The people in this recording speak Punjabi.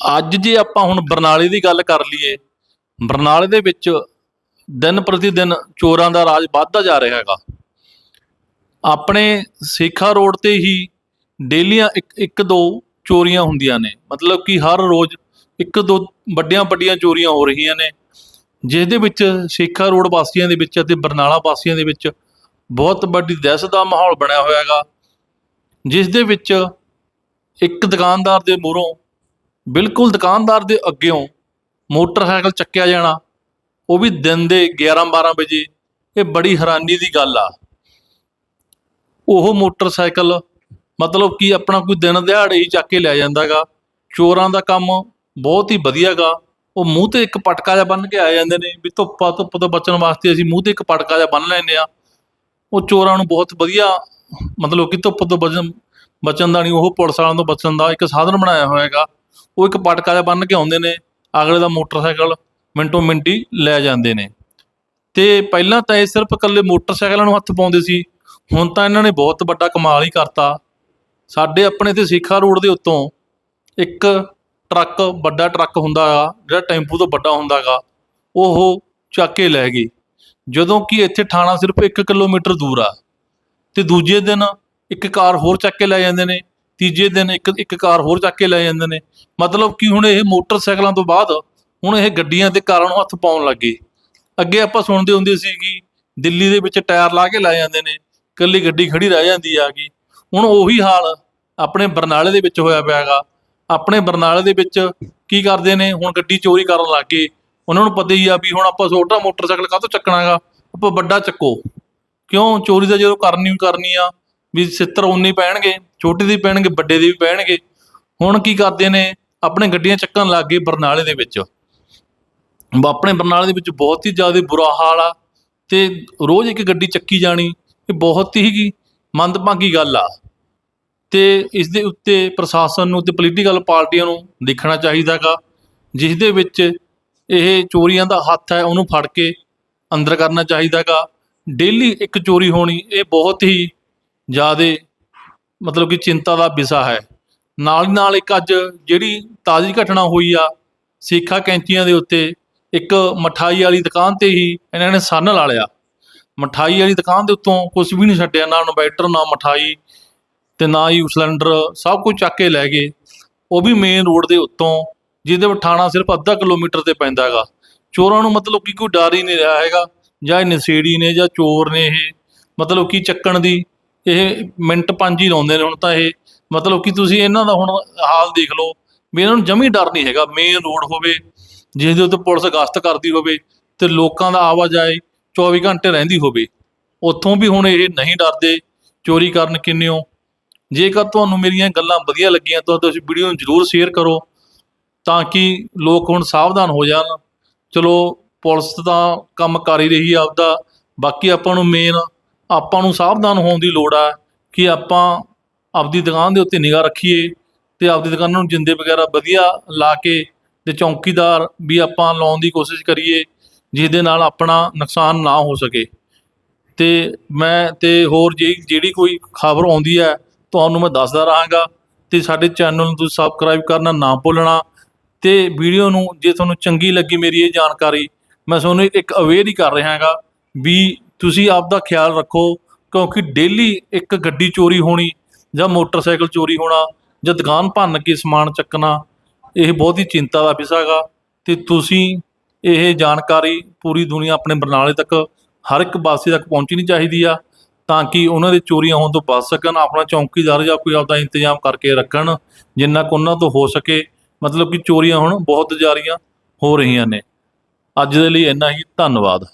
ਅੱਜ ਜੇ ਆਪਾਂ ਹੁਣ ਬਰਨਾਲੇ ਦੀ ਗੱਲ ਕਰ ਲਈਏ, ਬਰਨਾਲੇ ਦੇ ਵਿੱਚ ਦਿਨ ਪ੍ਰਤੀ ਦਿਨ ਚੋਰਾਂ ਦਾ ਰਾਜ ਵੱਧਦਾ ਜਾ ਰਿਹਾ ਹੈਗਾ। ਆਪਣੇ ਸੇਖਾ ਰੋਡ ਤੇ ਹੀ ਡੇਲੀਆਂ ਇੱਕ ਇੱਕ ਦੋ ਚੋਰੀਆਂ ਹੁੰਦੀਆਂ ਨੇ। ਮਤਲਬ ਕਿ ਹਰ ਰੋਜ਼ ਇੱਕ ਦੋ ਵੱਡੀਆਂ ਵੱਡੀਆਂ ਚੋਰੀਆਂ ਹੋ ਰਹੀਆਂ ਨੇ ਜਿਸ ਦੇ ਵਿੱਚ ਸੇਖਾ ਰੋਡ ਵਾਸੀਆਂ ਦੇ ਵਿੱਚ ਅਤੇ ਬਰਨਾਲਾ ਵਾਸੀਆਂ ਦੇ ਵਿੱਚ ਬਹੁਤ ਵੱਡੀ ਦਹਿਸ਼ਤ ਦਾ ਮਾਹੌਲ ਬਣਿਆ ਹੋਇਆ ਹੈਗਾ। ਜਿਸ ਦੇ ਵਿੱਚ ਇੱਕ ਦੁਕਾਨਦਾਰ ਦੇ ਮੂਹਰੋਂ ਬਿਲਕੁਲ ਦੁਕਾਨਦਾਰ ਦੇ ਅੱਗਿਓਂ ਮੋਟਰਸਾਈਕਲ ਚੱਕਿਆ ਜਾਣਾ, ਉਹ ਵੀ ਦਿਨ ਦੇ 11 12 ਵਜੇ, ਇਹ ਬੜੀ ਹੈਰਾਨੀ ਦੀ ਗੱਲ ਆ। ਉਹ ਮੋਟਰਸਾਈਕਲ ਮਤਲਬ ਕਿ ਆਪਣਾ ਕੋਈ ਦਿਨ ਦਿਹਾੜੇ ਹੀ ਚੱਕ ਕੇ ਲੈ ਜਾਂਦਾਗਾ। ਚੋਰਾਂ ਦਾ ਕੰਮ ਬਹੁਤ ਹੀ ਵਧੀਆਗਾ। ਉਹ ਮੂੰਹ ਤੇ ਇੱਕ ਪਟਕਾ ਜਿਹਾ ਬੰਨ ਕੇ ਆ ਜਾਂਦੇ ਨੇ ਵੀ ਧੁੱਪਾ ਧੁੱਪ ਤੋਂ ਬਚਣ ਵਾਸਤੇ ਅਸੀਂ ਮੂੰਹ ਤੇ ਇੱਕ ਪਟਕਾ ਜਿਹਾ ਬੰਨ ਲੈਂਦੇ ਆ। ਉਹ ਚੋਰਾਂ ਨੂੰ ਬਹੁਤ ਵਧੀਆ ਮਤਲਬ ਕਿ ਧੁੱਪ ਤੋਂ ਬਚਣ ਬਚਣ ਦਾ ਨਹੀਂ, ਉਹ ਪੁਲਿਸ ਵਾਲਿਆਂ ਤੋਂ ਬਚਣ ਦਾ ਇੱਕ ਸਾਧਨ ਬਣਾਇਆ ਹੋਇਆ ਹੈਗਾ ਉਹ ਇੱਕ ਪਟਕਾ ਜਿਹਾ ਬੰਨ ਕੇ ਆਉਂਦੇ ਨੇ, ਅਗਲੇ ਦਾ ਮੋਟਰਸਾਈਕਲ ਮਿੰਟੋ ਮਿੰਟੀ ਲੈ ਜਾਂਦੇ ਨੇ। ਤੇ ਪਹਿਲਾਂ ਤਾਂ ਇਹ ਸਿਰਫ ਇਕੱਲੇ ਮੋਟਰਸਾਈਕਲਾਂ ਨੂੰ ਹੱਥ ਪਾਉਂਦੇ ਸੀ, ਹੁਣ ਤਾਂ ਇਹਨਾਂ ਨੇ ਬਹੁਤ ਵੱਡਾ ਕਮਾਲ ਹੀ ਕਰਤਾ। ਸਾਡੇ ਆਪਣੇ ਤੇ ਸੇਖਾ ਰੋਡ ਦੇ ਉੱਤੋਂ ਇੱਕ ਟਰੱਕ, ਵੱਡਾ ਟਰੱਕ ਹੁੰਦਾ ਆ ਜਿਹੜਾ ਟੈਂਪੂ ਤੋਂ ਵੱਡਾ ਹੁੰਦਾਗਾ ਉਹ ਚੱਕ ਕੇ ਲੈ ਗਏ। ਜਦੋਂ ਕਿ ਇੱਥੇ ਥਾਣਾ ਸਿਰਫ 1 ਕਿਲੋਮੀਟਰ ਦੂਰ ਆ, ਤੇ ਦੂਜੇ ਦਿਨ ਇੱਕ ਕਾਰ ਹੋਰ ਚੱਕ ਕੇ ਲੈ ਜਾਂਦੇ ਨੇ ਤੀਜੇ ਦਿਨ ਇੱਕ ਇੱਕ ਕਾਰ ਹੋਰ ਚੱਕ ਕੇ ਲੈ ਜਾਂਦੇ ਨੇ। ਮਤਲਬ ਕਿ ਹੁਣ ਇਹ ਮੋਟਰਸਾਈਕਲਾਂ ਤੋਂ ਬਾਅਦ ਹੁਣ ਇਹ ਗੱਡੀਆਂ ਤੇ ਕਾਰਾਂ ਨੂੰ ਹੱਥ ਪਾਉਣ ਲੱਗੇ ਅੱਗੇ ਆਪਾਂ ਸੁਣਦੇ ਹੁੰਦੇ ਸੀ ਕਿ ਦਿੱਲੀ ਦੇ ਵਿੱਚ ਟਾਇਰ ਲਾ ਕੇ ਲੈ ਜਾਂਦੇ ਨੇ, ਇਕੱਲੀ ਗੱਡੀ ਖੜੀ ਰਹਿ ਜਾਂਦੀ ਆ ਗਈ। ਹੁਣ ਉਹੀ ਹਾਲ ਆਪਣੇ ਬਰਨਾਲੇ ਦੇ ਵਿੱਚ ਹੋਇਆ ਪਿਆ ਹੈਗਾ। ਆਪਣੇ ਬਰਨਾਲੇ ਦੇ ਵਿੱਚ ਕੀ ਕਰਦੇ ਨੇ, ਹੁਣ ਗੱਡੀ ਚੋਰੀ ਕਰਨ ਲੱਗ ਗਏ। ਉਹਨਾਂ ਨੂੰ ਪਤਾ ਹੀ ਆ ਵੀ ਹੁਣ ਆਪਾਂ ਛੋਟਾ ਮੋਟਰਸਾਈਕਲ ਕਾਹਤੋਂ ਚੱਕਣਾਗਾ ਆਪਾਂ ਵੱਡਾ ਚੱਕੋ। ਕਿਉਂ? ਚੋਰੀ ਦਾ ਜਦੋਂ ਕਰਨੀ ਕਰਨੀ ਆ। ਵੀ ਸਿੱਤਰ ਉਨੇ ਪੈਣਗੇ, ਛੋਟੇ ਦੇ ਪੈਣਗੇ, ਵੱਡੇ ਦੇ ਵੀ ਪੈਣਗੇ। ਹੁਣ ਕੀ ਕਰਦੇ ਨੇ, ਆਪਣੇ ਗੱਡੀਆਂ ਚੱਕਣ ਲੱਗ ਗਏ ਬਰਨਾਲੇ ਦੇ ਵਿੱਚ। ਆਪਣੇ ਬਰਨਾਲੇ ਦੇ ਵਿੱਚ ਬਹੁਤ ਹੀ ਜ਼ਿਆਦਾ ਬੁਰਾ ਹਾਲ ਆ ਤੇ ਰੋਜ਼ ਇੱਕ ਗੱਡੀ ਚੱਕੀ ਜਾਣੀ, ਇਹ ਬਹੁਤ ਹੀ ਮੰਦਭਾਗੀ ਗੱਲ ਆ। ਤੇ ਇਸ ਦੇ ਉੱਤੇ ਪ੍ਰਸ਼ਾਸਨ ਨੂੰ ਤੇ ਪੋਲੀਟੀਕਲ ਪਾਰਟੀਆਂ ਨੂੰ ਦੇਖਣਾ ਚਾਹੀਦਾਗਾ ਜਿਸ ਦੇ ਵਿੱਚ ਇਹ ਚੋਰੀਆਂ ਦਾ ਹੱਥ ਹੈ, ਉਹਨੂੰ ਫੜ ਕੇ ਅੰਦਰ ਕਰਨਾ ਚਾਹੀਦਾਗਾ ਡੇਲੀ ਇੱਕ ਚੋਰੀ ਹੋਣੀ, ਇਹ ਬਹੁਤ ਹੀ ਜ਼ਿਆਦਾ ਮਤਲਬ ਕਿ ਚਿੰਤਾ ਦਾ ਵਿਸ਼ਾ ਹੈ। ਨਾਲ ਹੀ ਨਾਲ ਇੱਕ ਅੱਜ ਜਿਹੜੀ ਤਾਜ਼ੀ ਘਟਨਾ ਹੋਈ ਆ, ਸੇਖਾ ਕੈਂਚੀਆਂ ਦੇ ਉੱਤੇ ਇੱਕ ਮਠਾਈ ਵਾਲੀ ਦੁਕਾਨ ਤੇ ਹੀ ਇਹਨਾਂ ਨੇ ਸੰਨ ਲਾ ਲਿਆ। ਮਠਾਈ ਵਾਲੀ ਦੁਕਾਨ ਦੇ ਉੱਤੋਂ ਕੁਝ ਵੀ ਨਹੀਂ ਛੱਡਿਆ, ਨਾ ਇਨਵੈਟਰ ਨਾ ਮਠਾਈ ਤੇ ਨਾ ਹੀ ਸਿਲੰਡਰ, ਸਭ ਕੁਝ ਚੱਕ ਕੇ ਲੈ ਗਏ। ਉਹ ਵੀ ਮੇਨ ਰੋਡ ਦੇ ਉੱਤੋਂ, ਜਿਹਦੇ ਵਿੱਚ ਸਿਰਫ ਅੱਧਾ ਕਿਲੋਮੀਟਰ ਤੇ ਪੈਂਦਾ ਹੈਗਾ। ਚੋਰਾਂ ਨੂੰ ਮਤਲਬ ਕਿ ਕੋਈ ਡਰ ਹੀ ਨਹੀਂ ਰਿਹਾ ਹੈਗਾ, ਜਾਂ ਇਹ ਨਸ਼ੇੜੀ ਨੇ ਜਾਂ ਚੋਰ ਨੇ ਇਹ, ਮਤਲਬ ਕਿ ਚੱਕਣ ਦੀ ਇਹ ਮਿੰਟ ਪੰਜ ਹੀ ਲਾਉਂਦੇ ਨੇ ਹੁਣ ਤਾਂ ਇਹ, ਮਤਲਬ ਕਿ ਤੁਸੀਂ ਇਹਨਾਂ ਦਾ ਹੁਣ ਹਾਲ ਦੇਖ ਲਓ, ਵੀ ਇਹਨਾਂ ਨੂੰ ਜਮੀ ਡਰ ਨਹੀਂ ਹੈਗਾ ਮੇਨ ਰੋਡ ਹੋਵੇ ਜਿਸ ਦੇ ਉੱਤੇ ਪੁਲਿਸ ਗਸ਼ਤ ਕਰਦੀ ਹੋਵੇ ਤੇ ਲੋਕਾਂ ਦਾ ਆਵਾਜਾਈ 24 ਘੰਟੇ ਰਹਿੰਦੀ ਹੋਵੇ, ਉੱਥੋਂ ਵੀ ਹੁਣ ਇਹ ਨਹੀਂ ਡਰਦੇ, ਚੋਰੀ ਕਰਨ ਕਿੰਨਿਓ ਜੇਕਰ ਤੁਹਾਨੂੰ ਮੇਰੀਆਂ ਗੱਲਾਂ ਵਧੀਆ ਲੱਗੀਆਂ ਤਾਂ ਤੁਸੀਂ ਵੀਡੀਓ ਨੂੰ ਜਰੂਰ ਸ਼ੇਅਰ ਕਰੋ, ਤਾਂ ਕਿ ਲੋਕ ਹੁਣ ਸਾਵਧਾਨ ਹੋ ਜਾਣ। ਚਲੋ, ਪੁਲਿਸ ਤਾਂ ਕੰਮ ਕਰ ਹੀ ਰਹੀ ਆਪਦਾ, ਬਾਕੀ ਆਪਾਂ ਨੂੰ ਮੇਨ ਆਪਾਂ ਨੂੰ ਸਾਵਧਾਨ ਹੋਣ ਦੀ ਲੋੜ ਆ ਕਿ ਆਪਾਂ ਆਪਦੀ ਦੁਕਾਨ ਦੇ ਉੱਤੇ ਨਿਗਾਹ ਰੱਖੀਏ ਤੇ ਆਪਦੀ ਦੁਕਾਨਾਂ ਨੂੰ ਜਿੰਦੇ ਵਗੈਰਾ ਵਧੀਆ ਲਾ ਕੇ ਤੇ ਚੌਕੀਦਾਰ ਵੀ ਆਪਾਂ ਲਾਉਣ ਦੀ ਕੋਸ਼ਿਸ਼ ਕਰੀਏ ਜਿਸਦੇ ਨਾਲ ਆਪਣਾ ਨੁਕਸਾਨ ਨਾ ਹੋ ਸਕੇ। ਤੇ ਮੈਂ ਤੇ ਹੋਰ ਜੇ, ਜਿਹੜੀ ਕੋਈ ਖਬਰ ਆਉਂਦੀ ਹੈ, ਤੁਹਾਨੂੰ ਮੈਂ ਦੱਸਦਾ ਰਹਾਂਗਾ। ਤੇ ਸਾਡੇ ਚੈਨਲ ਨੂੰ ਤੁਸੀਂ ਸਬਸਕ੍ਰਾਈਬ ਕਰਨਾ ਨਾ ਭੁੱਲਣਾ। ਤੇ ਵੀਡੀਓ ਨੂੰ ਜੇ ਤੁਹਾਨੂੰ ਚੰਗੀ ਲੱਗੀ ਮੇਰੀ ਇਹ ਜਾਣਕਾਰੀ, ਮੈਂ ਤੁਹਾਨੂੰ ਇੱਕ ਅਵੇਅਰ ਹੀ ਕਰ ਰਿਹਾ ਹਾਂਗਾ ਵੀ ਤੁਸੀਂ ਆਪ ਦਾ ਖਿਆਲ ਰੱਖੋ, ਕਿਉਂਕਿ ਡੇਲੀ ਇੱਕ ਗੱਡੀ ਚੋਰੀ ਹੋਣੀ ਜਾਂ ਮੋਟਰਸਾਈਕਲ ਚੋਰੀ ਹੋਣਾ ਜਾਂ ਦੁਕਾਨ ਭੰਨ ਕੇ ਸਮਾਨ ਚੱਕਣਾ, ਇਹ ਬਹੁਤ ਹੀ ਚਿੰਤਾ ਦਾ ਵਿਸ਼ਾ ਹੈਗਾ। ਤੇ ਤੁਸੀਂ ਇਹ ਜਾਣਕਾਰੀ ਪੂਰੀ ਦੁਨੀਆ ਆਪਣੇ ਬਰਨਾਲੇ ਤੱਕ ਹਰ ਇੱਕ ਵਾਸੀ ਤੱਕ ਪਹੁੰਚਣੀ ਚਾਹੀਦੀ ਆ, ਤਾਂ ਕਿ ਉਹਨਾਂ ਦੇ ਚੋਰੀਆਂ ਹੋਣ ਤੋਂ ਬਚ ਸਕਣ, ਆਪਣਾ ਚੌਕੀਦਾਰ ਜਾਂ ਕੋਈ ਆਪਦਾ ਇੰਤਜ਼ਾਮ ਕਰਕੇ ਰੱਖਣ, ਜਿੰਨਾ ਕੁ ਉਹਨਾਂ ਤੋਂ ਹੋ ਸਕੇ। ਮਤਲਬ ਕਿ ਚੋਰੀਆਂ ਹੁਣ ਬਹੁਤ ਜਾਰੀਆਂ ਹੋ ਰਹੀਆਂ ਨੇ। ਅੱਜ ਦੇ ਲਈ ਇੰਨਾ ਹੀ, ਧੰਨਵਾਦ।